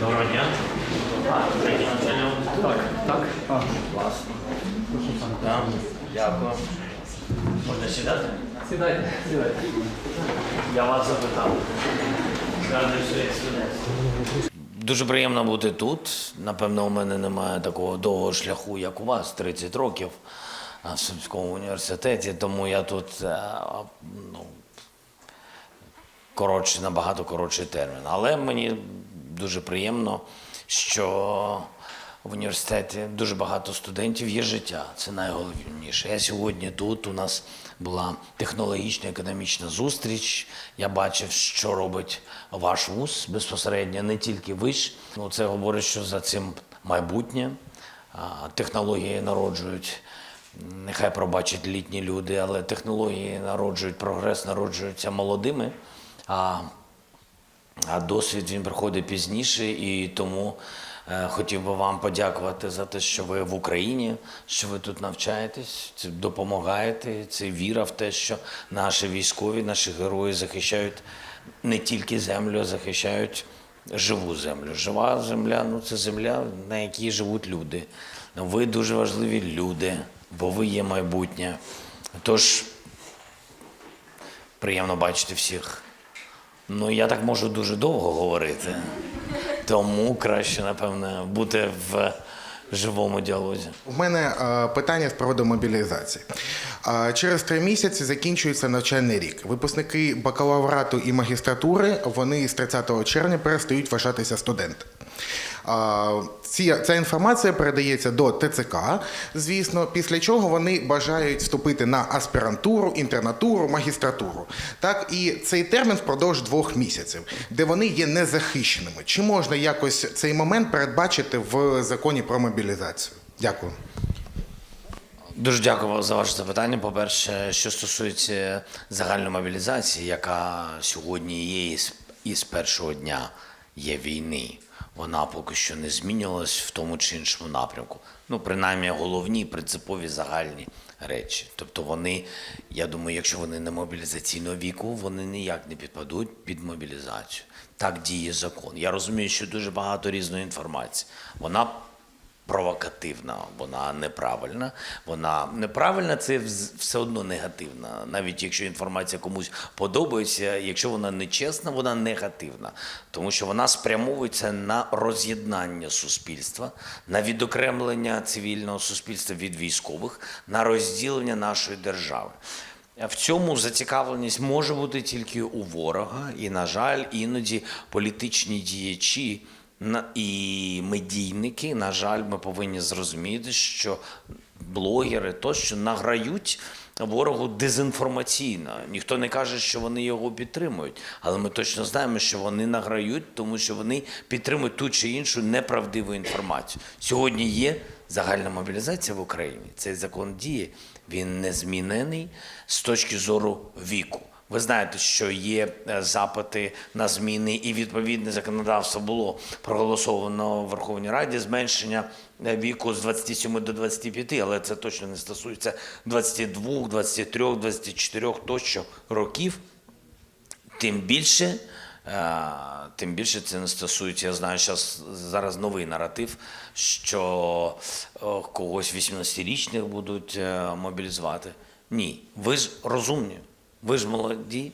Доброго дня. Це. Так? Класно. Так, дякую. Можна сідати? Сідайте, сідайте. Я вас запитав. Дуже приємно бути тут. Напевно, у мене немає такого довгого шляху, як у вас, 30 років в Сумському університеті, тому я тут е, ну, коротший, набагато коротший термін. Але мені дуже приємно, що в університеті дуже багато студентів є життя. Це найголовніше. Я сьогодні тут. У нас була технологічна економічна зустріч. Я бачив, що робить ваш вуз безпосередньо, не тільки виш. Ну, це говорить, що за цим майбутнє. Технології народжують нехай пробачать літні люди, але технології народжують прогрес, народжуються молодими, а, а досвід він приходить пізніше, і тому е, хотів би вам подякувати за те, що ви в Україні, що ви тут навчаєтесь, допомагаєте. Це віра в те, що наші військові, наші герої захищають не тільки землю, а захищають живу землю. Жива земля ну це земля, на якій живуть люди. Ви дуже важливі люди, бо ви є майбутнє. Тож приємно бачити всіх. Ну, я так можу дуже довго говорити, тому краще, напевне, бути в живому діалозі. У мене е, питання з приводу мобілізації. Е, через три місяці закінчується навчальний рік. Випускники бакалаврату і магістратури вони з 30 червня перестають вважатися студентами. Ці, ця інформація передається до ТЦК, звісно, після чого вони бажають вступити на аспірантуру, інтернатуру, магістратуру. Так, і цей термін впродовж двох місяців, де вони є незахищеними. Чи можна якось цей момент передбачити в законі про мобілізацію? Дякую. Дуже дякую за ваше запитання. По-перше, що стосується загальної мобілізації, яка сьогодні є із першого дня є війни, вона поки що не змінювалась в тому чи іншому напрямку. Ну, принаймні, головні принципові загальні речі. Тобто вони, я думаю, якщо вони не мобілізаційного віку, вони ніяк не підпадуть під мобілізацію. Так діє закон. Я розумію, що дуже багато різної інформації. Вона провокативна, вона неправильна. Вона неправильна це все одно негативна. Навіть якщо інформація комусь подобається, якщо вона нечесна, вона негативна, тому що вона спрямовується на роз'єднання суспільства, на відокремлення цивільного суспільства від військових, на розділення нашої держави. В цьому зацікавленість може бути тільки у ворога, і, на жаль, іноді політичні діячі і медійники, на жаль, ми повинні зрозуміти, що блогери тощо награють ворогу дезінформаційно. Ніхто не каже, що вони його підтримують, але ми точно знаємо, що вони награють, тому що вони підтримують ту чи іншу неправдиву інформацію. Сьогодні є загальна мобілізація в Україні. Цей закон діє, він не змінений з точки зору віку. Ви знаєте, що є е, запити на зміни, і відповідне законодавство було проголосовано в Верховній Раді зменшення е, віку з 27 до 25, але це точно не стосується 22, 23, 24 тощо років. Тим більше, е, тим більше це не стосується. Я знаю, зараз зараз новий наратив, що когось 18-річних будуть мобілізувати. Ні, ви ж розумні, ви ж молоді.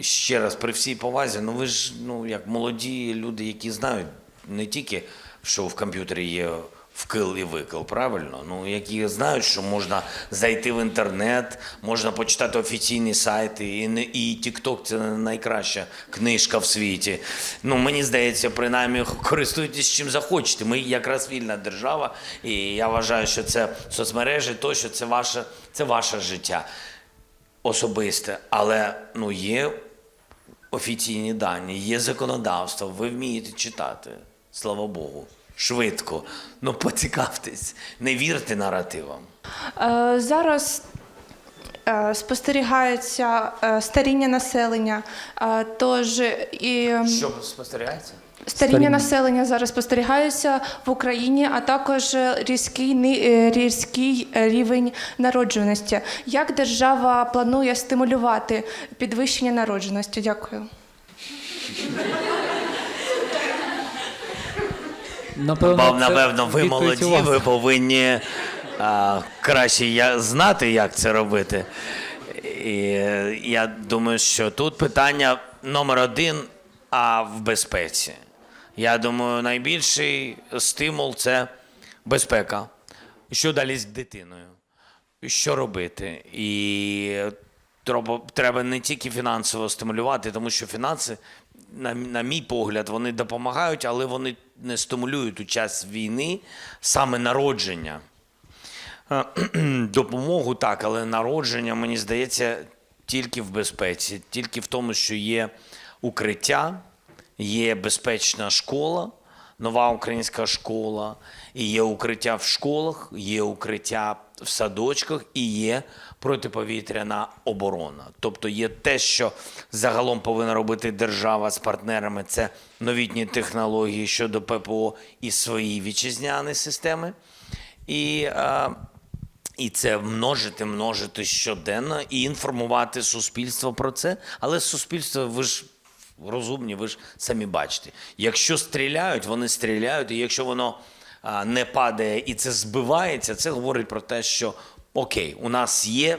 Ще раз при всій повазі, ну ви ж ну як молоді люди, які знають не тільки що в комп'ютері є вкил і викил, правильно? Ну які знають, що можна зайти в інтернет, можна почитати офіційні сайти, і не і TikTok – це найкраща книжка в світі. Ну мені здається, принаймні користуйтесь чим захочете. Ми якраз вільна держава, і я вважаю, що це соцмережі, то що це ваше, це ваше життя особисте, але ну є офіційні дані, є законодавство, ви вмієте читати. Слава Богу. Швидко. Ну поцікавтесь, не вірте наративам. Е, Зараз е, спостерігається е, старіння населення, е, тож і Що спостерігається? Старіння населення зараз спостерігається в Україні, а також е, різкий е, різкий е, рівень народжуваності. Як держава планує стимулювати підвищення народжуваності? Дякую. Напевно, це напевно, ви молоді, вас. ви повинні а, краще я, знати, як це робити. І я думаю, що тут питання номер один а в безпеці. Я думаю, найбільший стимул це безпека. Що далі з дитиною? Що робити? І треба, не тільки фінансово стимулювати, тому що фінанси, на, на мій погляд, вони допомагають, але вони не стимулюють у час війни саме народження. Е, Допомогу так, але народження, мені здається, тільки в безпеці, тільки в тому, що є укриття, є безпечна школа, нова українська школа, і є укриття в школах, є укриття в садочках і є протиповітряна оборона. Тобто є те, що загалом повинна робити держава з партнерами, це новітні технології щодо ППО і свої вітчизняні системи. І е, і це множити, множити щоденно і інформувати суспільство про це. Але суспільство, ви ж розумні, ви ж самі бачите. Якщо стріляють, вони стріляють, і якщо воно не падає і це збивається, це говорить про те, що окей, у нас є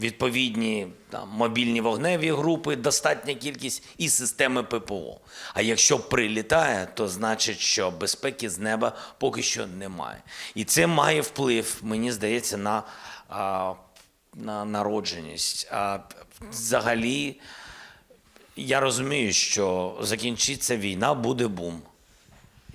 відповідні там, мобільні вогневі групи, достатня кількість і системи ППО. А якщо прилітає, то значить, що безпеки з неба поки що немає. І це має вплив, мені здається, на, на народженість. А взагалі, я розумію, що закінчиться війна, буде бум.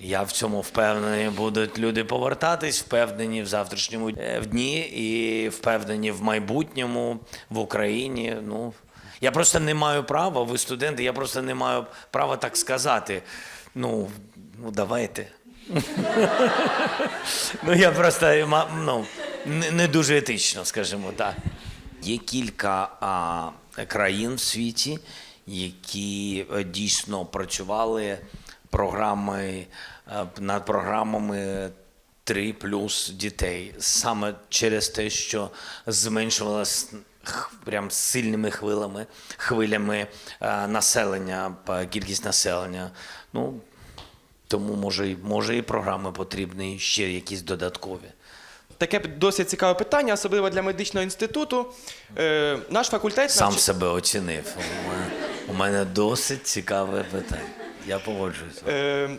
Я в цьому впевнений, будуть люди повертатись, впевнені в завтрашньому е, дні і впевнені в майбутньому в Україні. Ну я просто не маю права, ви студенти, я просто не маю права так сказати. Ну, ну давайте. Ну я просто ну, не, дуже етично, скажімо так. Є кілька а, країн в світі, які е, дійсно працювали програми е, над програмами 3 плюс дітей саме через те, що зменшувалось прям сильними хвилями, хвилями е, населення, кількість населення. Ну, тому може, й- може і програми потрібні, ще якісь додаткові. Таке досить цікаве питання, особливо для медичного інституту. Е, наш факультет Сам навч- себе оцінив. У мене, досить цікаве питання. Я погоджуюся. Е,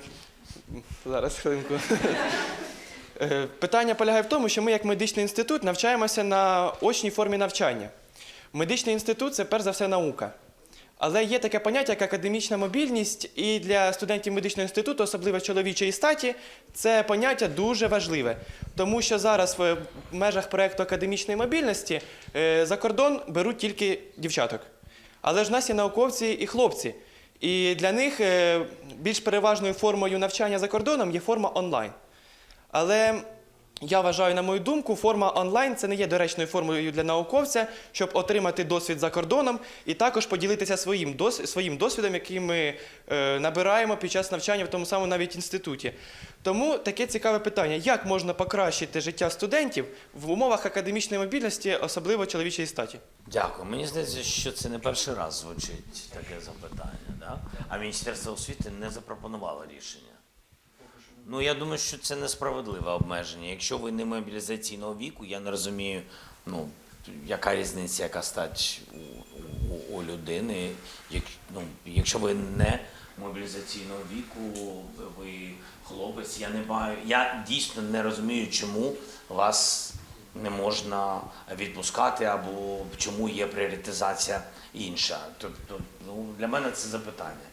зараз хвилинку. Е, Питання полягає в тому, що ми, як медичний інститут, навчаємося на очній формі навчання. Медичний інститут це перш за все наука. Але є таке поняття, як академічна мобільність, і для студентів медичного інституту, особливо чоловічої статі, це поняття дуже важливе. Тому що зараз в межах проєкту академічної мобільності е, за кордон беруть тільки дівчаток. Але ж в нас є науковці і хлопці. І для них е, більш переважною формою навчання за кордоном є форма онлайн. Але я вважаю, на мою думку, форма онлайн це не є доречною формою для науковця, щоб отримати досвід за кордоном і також поділитися своїм, дос, своїм досвідом, який ми е, набираємо під час навчання в тому самому навіть інституті. Тому таке цікаве питання: як можна покращити життя студентів в умовах академічної мобільності, особливо чоловічої статі? Дякую. Мені здається, що це не перший раз звучить таке запитання. Да? А Міністерство освіти не запропонувало рішення. Ну, я думаю, що це несправедливе обмеження. Якщо ви не мобілізаційного віку, я не розумію, ну, яка різниця, яка стать у, у, у людини. Як, ну, якщо ви не мобілізаційного віку, ви хлопець, я не маю. Я дійсно не розумію, чому вас не можна відпускати або чому є пріоритизація інша. Тобто, ну, для мене це запитання.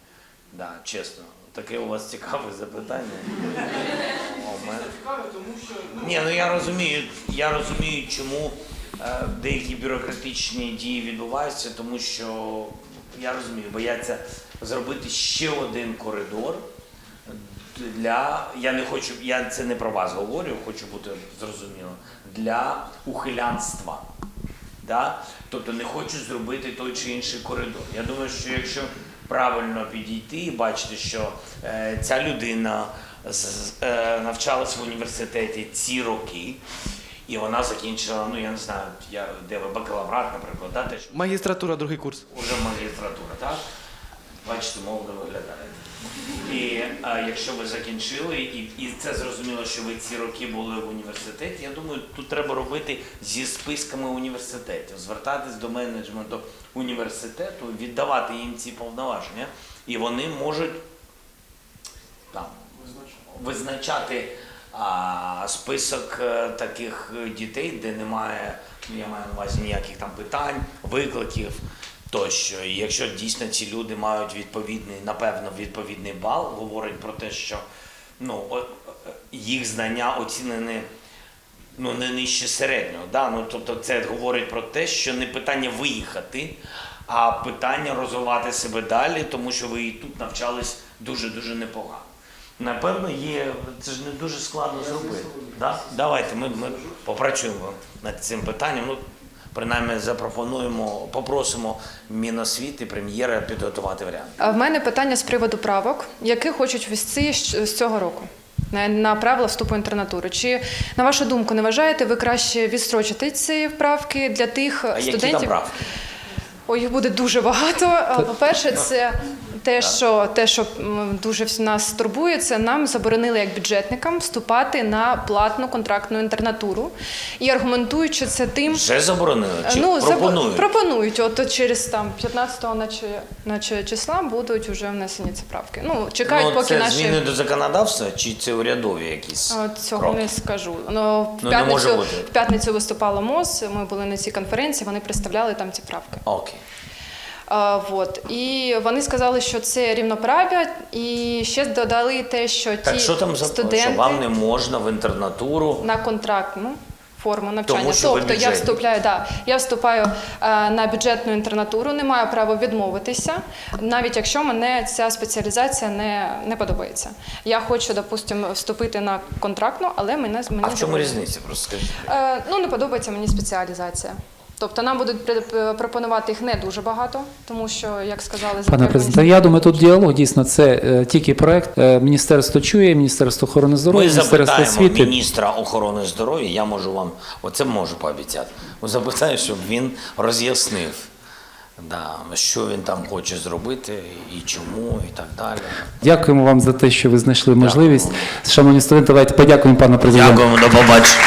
Да, чесно. Таке у вас цікаве запитання. А у мене- Ні, ну я розумію, я розумію, чому е, деякі бюрократичні дії відбуваються, тому що я розумію, бояться зробити ще один коридор для. Я не хочу, я це не про вас говорю, хочу бути зрозуміло, для ухилянства. Да? Тобто не хочу зробити той чи інший коридор. Я думаю, що якщо правильно підійти і бачити, що е, ця людина е, навчалась в університеті ці роки, і вона закінчила, ну я не знаю, я, де ви бакалаврат, наприклад, да, теж Магістратура, другий курс. уже магістратура, так? Бачите, молодо виглядаєте. І а, якщо ви закінчили, і, і це зрозуміло, що ви ці роки були в університеті, я думаю, тут треба робити зі списками університетів, звертатись до менеджменту університету, віддавати їм ці повноваження, і вони можуть там визначати а, список е, таких е, дітей, де немає, я маю на увазі ніяких там питань, викликів тощо. І якщо дійсно ці люди мають відповідний, напевно, відповідний бал, говорить про те, що ну, їх знання оцінені ну, не нижче середнього. Да? Ну, тобто це говорить про те, що не питання виїхати, а питання розвивати себе далі, тому що ви і тут навчались дуже-дуже непогано. Напевно, є, це ж не дуже складно зробити. Да? Давайте ми, ми попрацюємо над цим питанням. Ну, принаймні запропонуємо, попросимо Міносвіти, прем'єра підготувати варіант. А в мене питання з приводу правок, які хочуть ввести з цього року на, правила вступу інтернатури. Чи на вашу думку не вважаєте ви краще відстрочити ці правки для тих А які студентів? там правки? Ой, їх буде дуже багато. По-перше, це те, що те, що дуже нас турбує, це нам заборонили як бюджетникам вступати на платну контрактну інтернатуру і аргументуючи це тим, Вже заборонили? Чи ну, пропонують? пропонують. От через там 15-го наче, наче числа будуть вже внесені ці правки. Ну, чекають, ну, поки це наші. зміни до законодавства, чи це урядові якісь Цього кроки? не скажу. Ну, в, Ну, п'ятницю, в п'ятницю виступало МОЗ, ми були на цій конференції, вони представляли там ці правки. Окей. Вот. І вони сказали, що це рівноправ'я, і ще додали те, що Так ті що там за студенти що вам не можна в інтернатуру? на контрактну форму навчання. Тому що ви тобто я бюджетник. вступляю, да, я вступаю е, на бюджетну інтернатуру, не маю права відмовитися, навіть якщо мене ця спеціалізація не, не подобається. Я хочу, допустимо, вступити на контрактну, але мене мені А в чому різниця? Просто скажіть. Е, ну, не подобається мені спеціалізація. Тобто нам будуть пропонувати їх не дуже багато, тому що, як сказали, Пане президенте, я думаю, тут діалог дійсно це е, тільки проект. Е, Міністерство чує, Міністерство охорони здоров'я, Ми Міністерство освіти. міністра охорони здоров'я, я можу вам, оце можу пообіцяти. Запитаю, щоб він роз'яснив, да, що він там хоче зробити і чому, і так далі. Дякуємо вам за те, що ви знайшли можливість. Шановні студенти, давайте подякуємо пану президенту. Дякуємо, до побачення.